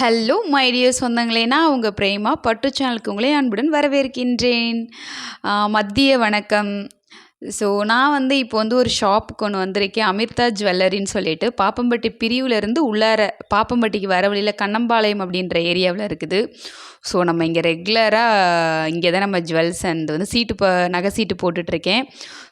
Hello my சொந்தங்களே நான் உங்கள் பிரேமா பட்டு சேனலுக்கு உங்களே அன்புடன் வரவேற்கின்றேன். மத்திய மதிய வணக்கம். ஸோ நான் வந்து இப்போ வந்து ஒரு ஷாப்புக்கு ஒன்று வந்திருக்கேன். அமிர்தா ஜுவல்லரின்னு சொல்லிட்டு. பாப்பம்பட்டி பிரிவுலேருந்து உள்ளார பாப்பம்பட்டிக்கு வர வழியில் கண்ணம்பாளையம் அப்படின்ற ஏரியாவில் இருக்குது. ஸோ நம்ம இங்கே ரெகுலராக இங்கே தான் நம்ம ஜுவல்ஸ் அண்ட் வந்து சீட்டு ப நகை சீட்டு போட்டுட்ருக்கேன்.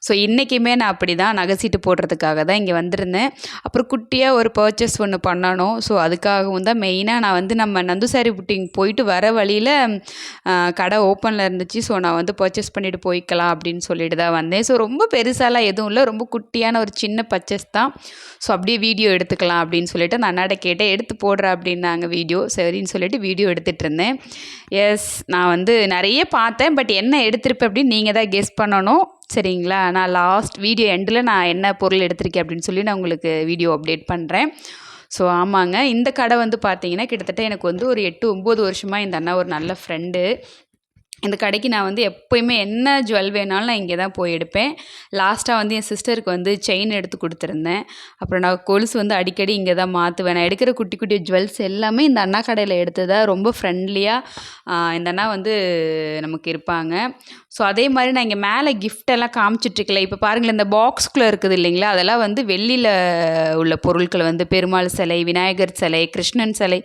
ஸோ இன்றைக்குமே நான் அப்படி தான் நகை சீட்டு போடுறதுக்காக தான் இங்கே வந்திருந்தேன். அப்புறம் குட்டியாக ஒரு பர்ச்சேஸ் ஒன்று பண்ணணும். ஸோ அதுக்காகவும் தான் மெயினாக நான் வந்து நம்ம நந்துசாரி புட்டிங் போயிட்டு வர வழியில் கடை ஓப்பனில் இருந்துச்சு. ஸோ நான் வந்து பர்ச்சேஸ் பண்ணிவிட்டு போய்க்கலாம் அப்படின்னு சொல்லிட்டு தான் வந்தேன். ஸோ ரொம்ப பெருசாலாம் எதுவும் இல்லை. ரொம்ப குட்டியான ஒரு சின்ன பர்ச்சேஸ் தான். ஸோ அப்படியே வீடியோ எடுத்துக்கலாம் அப்படின்னு சொல்லிட்டு நான் அண்ணாட்ட கேட்டேன் எடுத்து போடுறேன் அப்படின்னாங்க வீடியோ. சரின்னு சொல்லிட்டு வீடியோ எடுத்துகிட்டு இருந்தேன். எஸ் நான் வந்து நிறைய பார்த்தேன் பட் என்ன எடுத்திருப்பேன் அப்படின்னு நீங்கள் தான் கெஸ் பண்ணணும். சரிங்களா? நான் லாஸ்ட் வீடியோ எண்டில் நான் என்ன பொருள் எடுத்திருக்கேன் அப்படின்னு சொல்லி நான் உங்களுக்கு வீடியோ அப்டேட் பண்ணுறேன் ஸோ ஆமாங்க. இந்த கடை வந்து பார்த்தீங்கன்னா கிட்டத்தட்ட எனக்கு வந்து ஒரு எட்டு ஒம்பது வருஷமாக இந்த அண்ணா ஒரு நல்ல ஃப்ரெண்டு இந்த கடைக்கு நான் வந்து எப்போயுமே என்ன ஜுவல் வேணாலும் நான் இங்கே தான் போய் எடுப்பேன். லாஸ்ட்டாக வந்து என் சிஸ்டருக்கு வந்து செயின் எடுத்து கொடுத்துருந்தேன். அப்புறம் நான் கொலுசு வந்து அடிக்கடி இங்கே தான் மாற்றுவேன் நான் எடுக்கிற குட்டி குட்டி ஜுவல்ஸ் எல்லாமே இந்த அண்ணா கடையில் எடுத்ததாக ரொம்ப ஃப்ரெண்ட்லியாக இந்த அண்ணா வந்து நமக்கு இருப்பாங்க. ஸோ அதே மாதிரி நான் இங்கே மேலே கிஃப்ட் எல்லாம் காமிச்சிட்ருக்கல இப்போ பாருங்களேன் இந்த பாக்ஸ்குள்ளே இருக்குது இல்லைங்களா? அதெல்லாம் வந்து வெள்ளியில் உள்ள பொருட்கள் வந்து பெருமாள் சிலை விநாயகர் சிலை கிருஷ்ணன் சிலை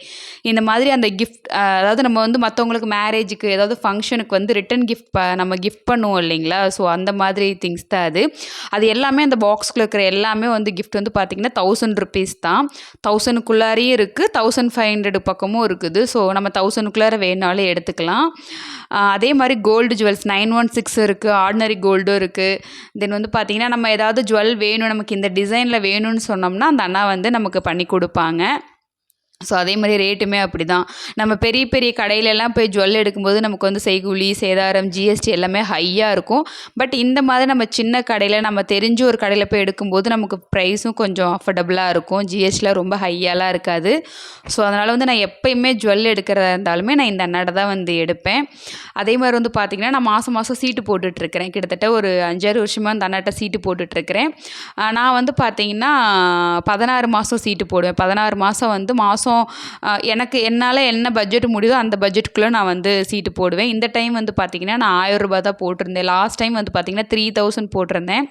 இந்த மாதிரி அந்த கிஃப்ட் அதாவது நம்ம வந்து மற்றவங்களுக்கு மேரேஜுக்கு ஏதாவது ஃபங்க்ஷனுக்கு வந்து ரிட்டன் கிஃப்ட் நம்ம கிஃப்ட் பண்ணுவோம் இல்லைங்களா? ஸோ அந்த மாதிரி திங்ஸ் தான் அது. அது எல்லாமே அந்த பாக்ஸ்குள்ளே இருக்கிற எல்லாமே வந்து கிஃப்ட் வந்து பார்த்திங்கன்னா தௌசண்ட் ருபீஸ் தான். தௌசண்ட்குள்ளாரையும் இருக்குது தௌசண்ட் ஃபைவ் ஹண்ட்ரட் பக்கமும் இருக்குது. ஸோ நம்ம தௌசண்ட்குள்ளார வேணாலும் எடுத்துக்கலாம். அதே மாதிரி gold jewels nine one one six இருக்குது ஆர்டினரி கோல்டும் இருக்குது தென் வந்து பார்த்திங்கன்னா நம்ம ஏதாவது ஜுவல் வேணும் நமக்கு இந்த டிசைனில் வேணும்னு சொன்னோம்னா அந்த அண்ணா வந்து நமக்கு பண்ணி கொடுப்பாங்க. ஸோ அதே மாதிரி ரேட்டுமே அப்படி தான் நம்ம பெரிய பெரிய கடையிலலாம் போய் ஜுவல் எடுக்கும்போது நமக்கு வந்து செய்கூலி சேதாரம் ஜிஎஸ்டி எல்லாமே ஹையாக இருக்கும். பட் இந்த மாதிரி நம்ம சின்ன கடையில் நம்ம தெரிஞ்ச ஒரு கடையில் போய் எடுக்கும்போது நமக்கு ப்ரைஸும் கொஞ்சம் அஃபர்டபுளாக இருக்கும். ஜிஎஸ்டிலாம் ரொம்ப ஹையாலாம் இருக்காது. ஸோ அதனால் வந்து நான் எப்பயுமே ஜுவல் எடுக்கிறதா இருந்தாலுமே நான் இந்த அண்ணாட தான் வந்து எடுப்பேன். அதே மாதிரி வந்து பார்த்திங்கன்னா நான் மாதம் மாதம் சீட்டு போட்டுட்ருக்கிறேன். கிட்டத்தட்ட ஒரு அஞ்சாறு வருஷமாக அந்த அண்ணாட்ட சீட்டு போட்டுட்ருக்கிறேன். நான் வந்து பார்த்திங்கன்னா பதினாறு மாதம் சீட்டு போடுவேன். பதினாறு மாதம் வந்து மாதம் எனக்கு என்னால் என்ன பட்ஜெட் முடியுதோ அந்த பட்ஜெட்டுக்குள்ளே நான் வந்து சீட்டு போடுவேன். இந்த டைம் வந்து பார்த்திங்கன்னா நான் ஆயிரம் ரூபாய் தான் போட்டிருந்தேன். லாஸ்ட் டைம் வந்து பார்த்திங்கன்னா த்ரீ தௌசண்ட் போட்டிருந்தேன்.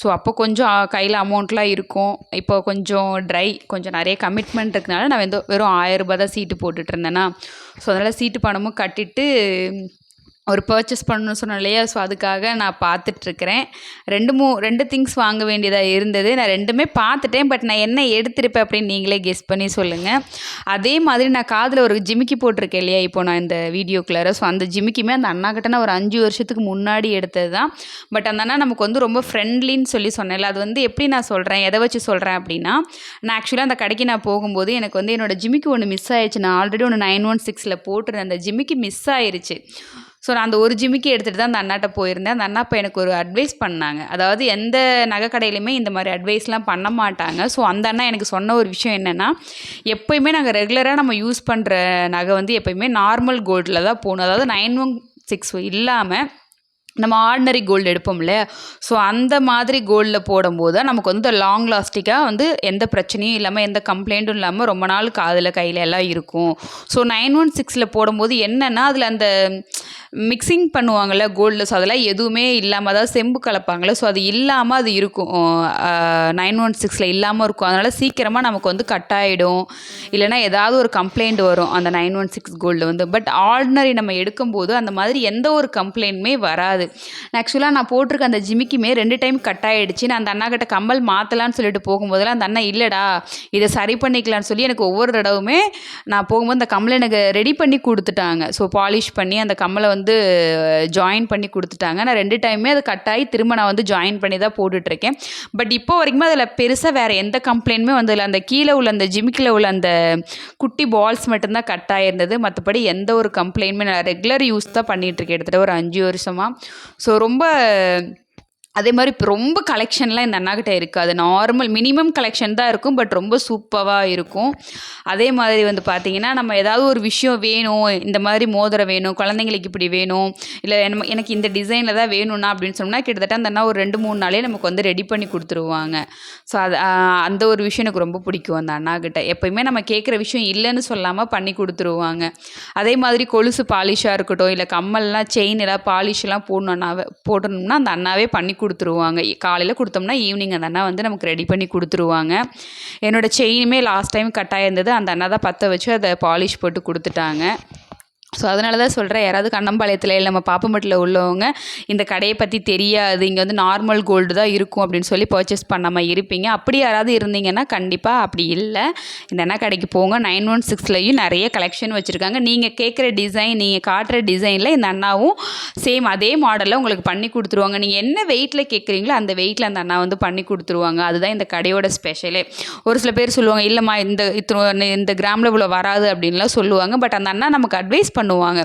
ஸோ அப்போ கொஞ்சம் கையில் அமௌண்ட்லாம் இருக்கும். இப்போ கொஞ்சம் ட்ரை கொஞ்சம் நிறைய கமிட்மெண்ட் இருக்கனால நான் வந்து வெறும் ஆயிரம் ரூபாய் தான் சீட்டு போட்டுட்டு இருந்தேன்னா ஸோ அதனால் சீட்டு பணமும் கட்டிட்டு ஒரு பர்ச்சேஸ் பண்ணணும்னு சொன்னேன் இல்லையா? ஸோ அதுக்காக நான் பார்த்துட்ருக்கிறேன். ரெண்டு மூ ரெண்டு திங்ஸ் வாங்க வேண்டியதாக இருந்தது. நான் ரெண்டுமே பார்த்துட்டேன். பட் நான் என்ன எடுத்திருப்பேன் அப்படின்னு நீங்களே கெஸ் பண்ணி சொல்லுங்கள் அதே மாதிரி நான் காதில் ஒரு ஜிமிக்கி போட்டிருக்கேன் இல்லையா? இப்போ நான் இந்த வீடியோக்குள்ளார. ஸோ அந்த ஜிமிக்கிமே அந்த அண்ணா கிட்ட நான் ஒரு அஞ்சு வருஷத்துக்கு முன்னாடி எடுத்தது தான். பட் அந்த அண்ணா நமக்கு வந்து ரொம்ப ஃப்ரெண்ட்லின்னு சொல்லி சொன்னேன்ல. அது வந்து எப்படி நான் சொல்கிறேன் எதை வச்சு சொல்கிறேன் அப்படின்னா நான் ஆக்சுவலாக அந்த கடைக்கு நான் போகும்போது எனக்கு வந்து என்னோடய ஜிமிக்கி ஒன்று மிஸ் ஆயிடுச்சு. நான் ஆல்ரெடி ஒன்று நைன் ஒன் சிக்ஸில் போட்டிருந்தேன். அந்த ஜிமிக்கி மிஸ் ஆயிடுச்சு ஸோ நான் அந்த ஒரு ஜிமிக்கி எடுத்துகிட்டு தான் அந்த அண்ணாட்ட போயிருந்தேன். அந்த அண்ணா இப்போ எனக்கு ஒரு அட்வைஸ் பண்ணாங்க. அதாவது எந்த நகை கடையிலையுமே இந்த மாதிரி அட்வைஸ்லாம் பண்ண மாட்டாங்க. ஸோ அந்த அண்ணா எனக்கு சொன்ன ஒரு விஷயம் என்னென்னா எப்போயுமே நாங்கள் ரெகுலராக நம்ம யூஸ் பண்ணுற நகை வந்து எப்போயுமே நார்மல் கோல்டில் தான் போகணும் அதாவது நைன் ஒன் சிக்ஸ் இல்லாமல் நம்ம ஆர்டினரி கோல்டு எடுப்போம் இல்லையா? ஸோ அந்த மாதிரி கோல்டில் போடும்போது தான் நமக்கு வந்து லாங் லாஸ்டிக்காக வந்து எந்த பிரச்சனையும் இல்லாமல் எந்த கம்ப்ளைண்ட்டும் இல்லாமல் ரொம்ப நாள் காதில் கையில் எல்லாம் இருக்கும். ஸோ நைன் ஒன் சிக்ஸில் போடும்போது என்னென்னா அதில் அந்த மிக்சிங் பண்ணுவாங்கள்ல கோல்டில் ஸோ அதெல்லாம் எதுவுமே இல்லாமல் அதாவது செம்பு கலப்பாங்கள்ல ஸோ அது இல்லாமல் அது இருக்கும். நைன் ஒன் சிக்ஸில் இல்லாமல் இருக்கும். அதனால் சீக்கிரமாக நமக்கு வந்து கட் ஆகிடும் இல்லைனா ஏதாவது ஒரு கம்ப்ளைண்ட் வரும் அந்த நைன் ஒன் சிக்ஸ் கோல்டு வந்து. பட் ஆர்டினரி நம்ம எடுக்கும்போது அந்த மாதிரி எந்த ஒரு கம்ப்ளைண்ட்டுமே வராது. ஆக்சுவலாக நான் போட்டிருக்க அந்த ஜிமிக்குமே ரெண்டு டைம் கட் ஆகிடுச்சு நான் அந்த அண்ணா கிட்ட கம்மல் மாற்றலான்னு சொல்லிட்டு போகும்போதெல்லாம் அந்த அண்ணா இல்லைடா இதை சரி பண்ணிக்கலாம்னு சொல்லி எனக்கு ஒவ்வொரு தடவுமே நான் போகும்போது அந்த கம்மலை எனக்கு ரெடி பண்ணி கொடுத்துட்டாங்க. ஸோ பாலிஷ் பண்ணி அந்த கம்மலை வந்து வந்து ஜாயின் பண்ணி கொடுத்துட்டாங்க. நான் ரெண்டு டைமே அது கட் ஆகி திரும்ப நான் வந்து ஜாயின் பண்ணி தான் போட்டுட்ருக்கேன். பட் இப்போ வரைக்குமே அதில் பெருசாக வேறு எந்த கம்ப்ளைண்ட்டுமே வந்ததில்லை. அந்த கீழே உள்ள அந்த ஜிமிக்கில் உள்ள அந்த குட்டி பால்ஸ் மட்டும்தான் கட் ஆகிருந்தது மற்றபடி எந்த ஒரு கம்ப்ளைண்ட்டுமே நான் ரெகுலர் யூஸ் தான் பண்ணிகிட்ருக்கேன் கிட்டத்தட்ட ஒரு அஞ்சு வருஷமாக ஸோ ரொம்ப அதே மாதிரி இப்போ ரொம்ப கலெக்ஷன்லாம் இந்த அண்ணாக்கிட்ட இருக்காது நார்மல் மினிமம் கலெக்ஷன் தான் இருக்கும் பட் ரொம்ப சூப்பராக இருக்கும். அதே மாதிரி வந்து பார்த்திங்கன்னா நம்ம ஏதாவது ஒரு விஷயம் வேணும் இந்த மாதிரி மோதிரம் வேணும் குழந்தைங்களுக்கு இப்படி வேணும் இல்லை எனக்கு இந்த டிசைனில் தான் வேணும்னா அப்படின்னு சொன்னால் கிட்டத்தட்ட அந்த அண்ணா ஒரு ரெண்டு மூணு நாளே நமக்கு வந்து ரெடி பண்ணி கொடுத்துருவாங்க. ஸோ அது அந்த ஒரு விஷயம் எனக்கு ரொம்ப பிடிக்கும் அந்த அண்ணாக்கிட்ட எப்போயுமே நம்ம கேட்குற விஷயம் இல்லைன்னு சொல்லாமல் பண்ணி கொடுத்துருவாங்க. அதே மாதிரி கொலுசு பாலிஷாக இருக்கட்டும் இல்லை கம்மல்லாம் செயின் எல்லாம் பாலிஷ்லாம் போடணுன்னா போடணும்னா அந்த அண்ணாவே பண்ணி கொடுத்துருவாங்க. காலையில் கொடுத்தோம்னா ஈவினிங் அந்த அண்ணா வந்து நமக்கு ரெடி பண்ணி கொடுத்துருவாங்க. என்னோடய செயினுமே லாஸ்ட் டைம் கட்டாயிருந்தது. அந்த அண்ணா தான் பற்ற வச்சு அதை பாலிஷ் போட்டு கொடுத்துட்டாங்க. ஸோ அதனால தான் சொல்கிறேன் யாராவது கண்ணம்பாளையத்தில் இல்லை நம்ம பாப்பம்பட்டில் உள்ளவங்க இந்த கடையை பற்றி தெரியாது இங்கே வந்து நார்மல் கோல்டு தான் இருக்கும் அப்படின்னு சொல்லி பர்ச்சேஸ் பண்ணாமல் இருப்பீங்க. அப்படி யாராவது இருந்தீங்கன்னா கண்டிப்பாக அப்படி இல்லை. இந்த அண்ணா கடைக்கு போங்க. நைன் ஒன் சிக்ஸ்லையும் நிறைய கலெக்ஷன் வச்சுருக்காங்க. நீங்கள் கேட்குற டிசைன் நீங்கள் காட்டுற டிசைனில் இந்த அண்ணாவும் சேம் அதே மாடலில் உங்களுக்கு பண்ணி கொடுத்துருவாங்க. நீங்கள் என்ன வெயிட்டில் கேட்குறீங்களோ அந்த வெயிட்டில் அந்த அண்ணா வந்து பண்ணி கொடுத்துருவாங்க. அதுதான் இந்த கடையோட ஸ்பெஷலே ஒரு சில பேர் சொல்லுவாங்க இல்லைம்மா இந்த இத்தனை இந்த கிராமில் இவ்வளோ வராது அப்படின்லாம் சொல்லுவாங்க. பட் அந்த அண்ணா நமக்கு அட்வைஸ் பண்ண பண்ணுவாங்க.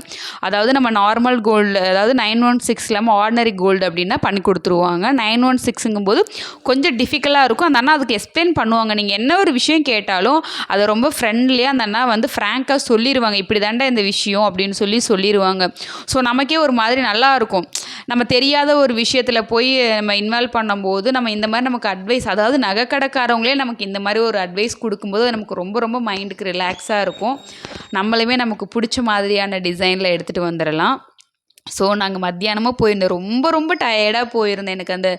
அதாவது நம்ம நார்மல் கோல்டு அதாவது நைன் ஒன் சிக்ஸ் இல்லாமல் ஆர்டினரி கோல்டு அப்படின்னா பண்ணி கொடுத்துருவாங்க. நைன் ஒன் சிக்ஸுங்கும் போது கொஞ்சம் டிஃபிகல்ட்டாக இருக்கும். அந்த அண்ணா அதுக்கு எக்ஸ்பிளைன் பண்ணுவாங்க. நீங்கள் என்ன ஒரு விஷயம் கேட்டாலும் அதை ரொம்ப ஃப்ரெண்ட்லியாக அந்த அண்ணா வந்து ஃப்ராங்காக சொல்லிடுவாங்க இப்படி தாண்டா இந்த விஷயம் அப்படின்னு சொல்லி சொல்லிடுவாங்க ஸோ நமக்கே ஒரு மாதிரி நல்லா இருக்கும். நம்ம தெரியாத ஒரு விஷயத்தில் போய் நம்ம இன்வால்வ் பண்ணும்போது நம்ம இந்த மாதிரி நமக்கு அட்வைஸ் அதாவது நகைக்கடைக்காரவங்களே நமக்கு இந்த மாதிரி ஒரு அட்வைஸ் கொடுக்கும்போது நமக்கு ரொம்ப ரொம்ப மைண்டுக்கு ரிலாக்ஸாக இருக்கும். நம்மளுமே நமக்கு பிடிச்ச மாதிரியான டிசைனில் எடுத்துகிட்டு வந்துடலாம் ஸோ நாங்கள் மத்தியானமாக போயிருந்தோம். ரொம்ப ரொம்ப டயர்டாக போயிருந்தேன். எனக்கு அந்த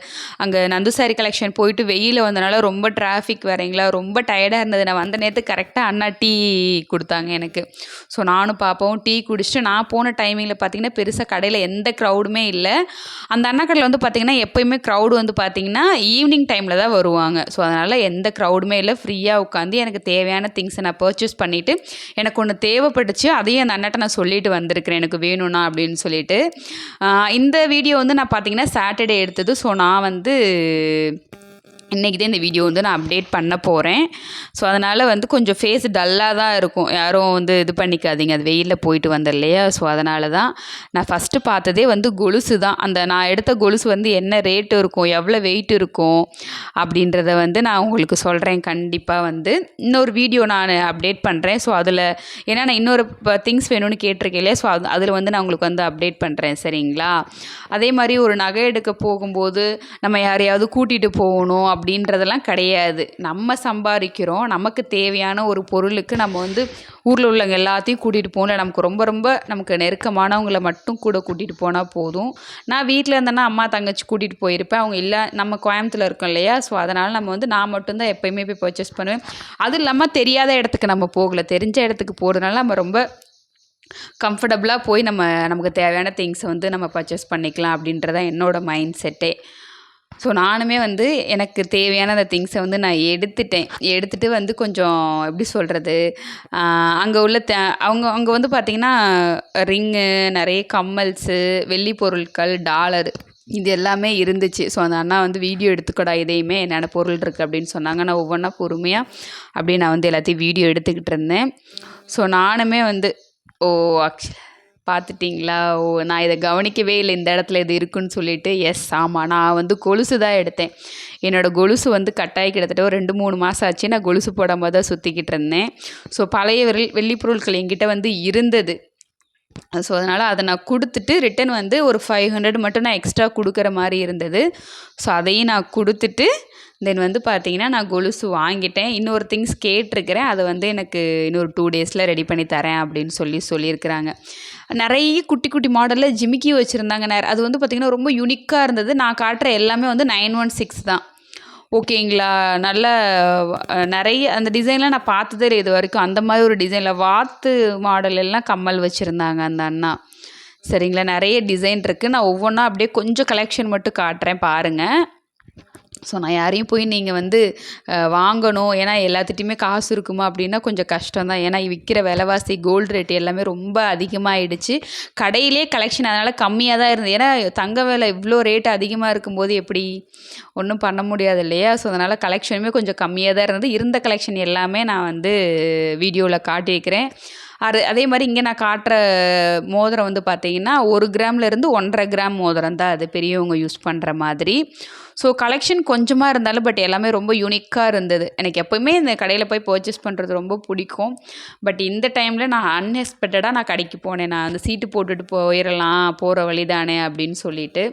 அங்கே நந்து சாரி கலெக்ஷன் போயிட்டு வெயில் வந்தனால ரொம்ப டிராஃபிக் வரீங்களா ரொம்ப டயர்டாக இருந்தது. நான் வந்த நேரத்துக்கு கரெக்டாக அண்ணா டீ கொடுத்தாங்க எனக்கு. ஸோ நானும் பாப்பாவும் டீ குடிச்சிட்டு நான் போன டைமிங்கில் பார்த்தீங்கன்னா பெருசாக கடையில் எந்த க்ரௌடுமே இல்லை. அந்த அண்ணா கடையில் வந்து பார்த்திங்கன்னா எப்போயுமே க்ரௌடு வந்து பார்த்திங்கன்னா ஈவினிங் டைமில் தான் வருவாங்க. ஸோ அதனால் எந்த க்ரௌடுமே இல்லை. ஃப்ரீயாக உட்காந்து எனக்கு தேவையான திங்ஸை நான் பர்ச்சேஸ் பண்ணிவிட்டு எனக்கு ஒன்று தேவைப்பட்டுச்சு அதையும் அந்த அண்ணாட்ட நான் சொல்லிட்டு வந்திருக்கிறேன். எனக்கு வேணும்னா அப்படின்னு சொல்லிட்டு. இந்த வீடியோ வந்து நான் பார்த்தீங்கன்னா சாட்டர்டே எடுத்தது. ஸோ நான் வந்து இன்றைக்கி தான் இந்த வீடியோ வந்து நான் அப்டேட் பண்ண போகிறேன் ஸோ அதனால் வந்து கொஞ்சம் ஃபேஸ் டல்லாக தான் இருக்கும். யாரும் வந்து இது பண்ணிக்காதீங்க. அது வெயிலில் போயிட்டு வந்த இல்லையா? ஸோ அதனால தான் நான் ஃபஸ்ட்டு பார்த்ததே வந்து கொலுசு தான். அந்த நான் எடுத்த கொலுசு வந்து என்ன ரேட்டு இருக்கும்? எவ்வளோ வெயிட் இருக்கும்? அப்படின்றத வந்து நான் உங்களுக்கு சொல்கிறேன் கண்டிப்பாக வந்து இன்னொரு வீடியோ நான் அப்டேட் பண்ணுறேன் ஸோ அதில் ஏன்னா நான் இன்னொரு திங்ஸ் வேணும்னு கேட்டிருக்கேன் இல்லையா? ஸோ அது அதில் வந்து நான் உங்களுக்கு வந்து அப்டேட் பண்ணுறேன் சரிங்களா? அதே மாதிரி ஒரு நகை எடுக்க போகும்போது நம்ம யாரையாவது கூட்டிகிட்டு போகணும். அப்படின்றதெல்லாம் கிடையாது. நம்ம சம்பாதிக்கிறோம். நமக்கு தேவையான ஒரு பொருளுக்கு நம்ம வந்து ஊரில் உள்ளவங்க எல்லாத்தையும் கூட்டிகிட்டு போகல நமக்கு ரொம்ப ரொம்ப நமக்கு நெருக்கமானவங்கள மட்டும் கூட கூட்டிகிட்டு போனால் போதும். நான் வீட்டில் இருந்தேன்னா அம்மா தங்கச்சி கூட்டிகிட்டு போயிருப்பேன். அவங்க இல்லை நம்ம கோயம்புத்தூரில் இருக்கோம் இல்லையா? ஸோ அதனால் நம்ம வந்து நான் மட்டும்தான் எப்போயுமே போய் பர்ச்சேஸ் பண்ணுவேன். அதுவும் இல்லாமல் தெரியாத இடத்துக்கு நம்ம போகல. தெரிஞ்ச இடத்துக்கு போகிறதுனால நம்ம ரொம்ப கம்ஃபர்டபுளாக போய் நம்ம நமக்கு தேவையான திங்ஸை வந்து நம்ம பர்ச்சேஸ் பண்ணிக்கலாம் அப்படின்றதான் என்னோடய மைண்ட் செட்டே ஸோ நானுமே வந்து எனக்கு தேவையான அந்த திங்ஸை வந்து நான் எடுத்துட்டேன். எடுத்துகிட்டு வந்து கொஞ்சம் எப்படி சொல்கிறது அங்கே உள்ள த அவங்க அங்கே வந்து பார்த்திங்கன்னா ரிங்கு நிறைய கம்மல்ஸு வெள்ளி பொருட்கள் டாலர் இது எல்லாமே இருந்துச்சு. ஸோ அந்த அண்ணா வந்து வீடியோ எடுத்துக்கடா இதையுமே என்னென்ன பொருள் இருக்குது அப்படின்னு சொன்னாங்க. நான் ஒவ்வொன்றா பொறுமையாக அப்படியே நான் வந்து எல்லாத்தையும் வீடியோ எடுத்துக்கிட்டு இருந்தேன். ஸோ நானுமே வந்து ஓ ஆக்சுவலி பார்த்துட்டிங்களா? ஓ நான் இதை கவனிக்கவே இல்லை. இந்த இடத்துல இது இருக்குன்னு சொல்லிட்டு எஸ் ஆமாம் நான் வந்து கொலுசு தான் எடுத்தேன். என்னோடய கொலுசு வந்து கட்டாயி கிட்டத்தட்ட ஒரு ரெண்டு மூணு மாதம் ஆச்சு. நான் கொலுசு போடாமல் தான் சுற்றிக்கிட்டு இருந்தேன். ஸோ பழைய வெள்ளி வெள்ளி பொருட்கள் என்கிட்ட வந்து இருந்தது. ஸோ அதனால் அதை நான் கொடுத்துட்டு ரிட்டன் வந்து ஒரு ஃபைவ் ஹண்ட்ரட் மட்டும் நான் எக்ஸ்ட்ரா கொடுக்குற மாதிரி இருந்தது. ஸோ அதையும் நான் கொடுத்துட்டு தென் வந்து பார்த்தீங்கன்னா நான் கொலுசு வாங்கிட்டேன். இன்னொரு திங்ஸ் கேட்டிருக்கிறேன். அதை வந்து எனக்கு இன்னொரு டூ டேஸில் ரெடி பண்ணி தரேன் அப்படின்னு சொல்லி சொல்லியிருக்கிறாங்க. நிறைய குட்டி குட்டி மாடலில் ஜிமிக்கி வச்சுருந்தாங்க. நேர அது வந்து பார்த்திங்கன்னா ரொம்ப யூனிக்காக இருந்தது. நான் காட்டுற எல்லாமே வந்து நைன் ஒன் சிக்ஸ் தான். ஓகேங்களா? நல்ல நிறைய அந்த டிசைன்லாம் நான் பார்த்ததே இல்லை இது வரைக்கும் அந்த மாதிரி ஒரு டிசைனில் வாத்து மாடல் எல்லாம் கம்மல் வச்சுருந்தாங்க அந்த அண்ணா. சரிங்களா? நிறைய டிசைன் இருக்குது நான் ஒவ்வொன்றா அப்படியே கொஞ்சம் கலெக்ஷன் மட்டும் காட்டுறேன் பாருங்கள் ஸோ நான் யாரையும் போய் நீங்கள் வந்து வாங்கணும். ஏன்னா எல்லாத்துட்டையுமே காசு இருக்குமா அப்படின்னா கொஞ்சம் கஷ்டம் தான் ஏன்னா விற்கிற விலைவாசி கோல்டு ரேட் எல்லாமே ரொம்ப அதிகமாகிடுச்சு கடையிலே கலெக்ஷன் அதனால் கம்மியாக தான் இருந்தது. ஏன்னா தங்க விலை இவ்வளோ ரேட் அதிகமாக இருக்கும்போது எப்படி ஒன்றும் பண்ண முடியாது இல்லையா? ஸோ அதனால் கலெக்ஷனுமே கொஞ்சம் கம்மியாக தான் இருந்தது. இருந்த கலெக்ஷன் எல்லாமே நான் வந்து வீடியோவில் காட்டியிருக்கிறேன். அது அதே மாதிரி இங்கே நான் காட்டுற மோதிரம் வந்து பார்த்தீங்கன்னா ஒரு கிராம்லேருந்து ஒன்றரை கிராம் மோதிரம் தான் அது பெரியவங்க யூஸ் பண்ணுற மாதிரி. ஸோ கலெக்ஷன் கொஞ்சமாக இருந்தாலும் பட் எல்லாமே ரொம்ப யூனிக்காக இருந்தது. எனக்கு எப்போயுமே இந்த கடையில் போய் பர்ச்சேஸ் பண்ணுறது ரொம்ப பிடிக்கும். பட் இந்த டைமில் நான் அன்எக்ஸ்பெக்டடாக நான் கடைக்கு போனேன். நான் அந்த சீட்டு போட்டுட்டு போயிடலாம் போகிற வழி தானே அப்படின்னு சொல்லிட்டு.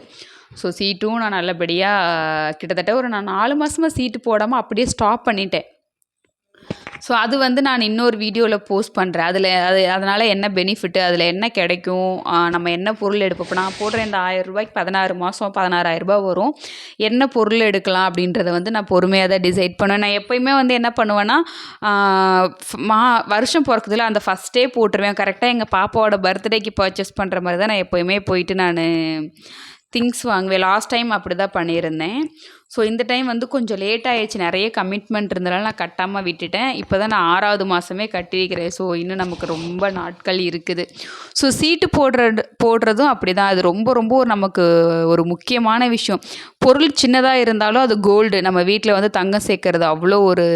ஸோ சீட்டும் நான் நல்லபடியாக கிட்டத்தட்ட ஒரு நான் நாலு மாதமாக சீட்டு போடாமல் அப்படியே ஸ்டாப் பண்ணிட்டேன். ஸோ அது வந்து நான் இன்னொரு வீடியோவில் போஸ்ட் பண்ணுறேன் அதில் அது அதனால் என்ன பெனிஃபிட்டு அதில் என்ன கிடைக்கும் நம்ம என்ன பொருள் எடுப்போம். இப்போ நான் போடுற இந்த ஆயிரம் ரூபாய்க்கு பதினாறு மாதம் பதினாறாயிரரூபா வரும். என்ன பொருள் எடுக்கலாம் அப்படின்றத வந்து நான் பொறுமையாக தான் டிசைட் பண்ணுவேன். நான் எப்போயுமே வந்து என்ன பண்ணுவேன்னா மா வருஷம் பிறக்குதுல அந்த ஃபஸ்ட்டே போட்டுருவேன். கரெக்டாக எங்கள் பாப்பாவோட பர்த்டேக்கு பர்ச்சேஸ் பண்ணுற மாதிரி தான் நான் எப்போயுமே போயிட்டு நான் திங்ஸ் வாங்குவேன். லாஸ்ட் டைம் அப்படி தான் பண்ணியிருந்தேன். ஸோ இந்த டைம் வந்து கொஞ்சம் லேட் ஆயிடுச்சு. நிறைய கமிட்மெண்ட் இருந்தனால நான் கட்டாமல் விட்டுட்டேன். இப்போ தான் நான் ஆறாவது மாதமே கட்டியிருக்கிறேன். ஸோ இன்னும் நமக்கு ரொம்ப நாட்கள் இருக்குது. ஸோ சீட்டு போடுற போடுறதும் அப்படி தான் அது ரொம்ப ரொம்ப ஒரு நமக்கு ஒரு முக்கியமான விஷயம். பொருள் சின்னதாக இருந்தாலும் அது கோல்டு நம்ம வீட்டில் வந்து தங்கம் சேர்க்கறது அவ்வளோ ஒரு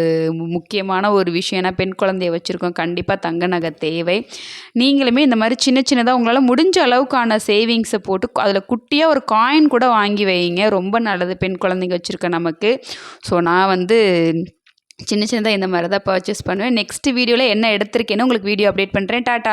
முக்கியமான ஒரு விஷயம். ஏன்னா பெண் குழந்தைய வச்சுருக்கோம். கண்டிப்பாக தங்க நகை தேவை. நீங்களுமே இந்த மாதிரி சின்ன சின்னதாக உங்களால் முடிஞ்ச அளவுக்கான சேவிங்ஸை போட்டு அதில் குட்டியாக ஒரு காயின் கூட வாங்கி வைங்க. ரொம்ப நல்லது. பெண் குழந்தைங்க வச்சுருக்க நமக்கு. ஸோ நான் வந்து சின்ன சின்னதாக இந்த மாதிரி தான் பர்ச்சேஸ் பண்ணுவேன் நெக்ஸ்ட் வீடியோவில் என்ன எடுத்திருக்கேன்னு உங்களுக்கு வீடியோ அப்டேட் பண்ணுறேன் டாட்டா!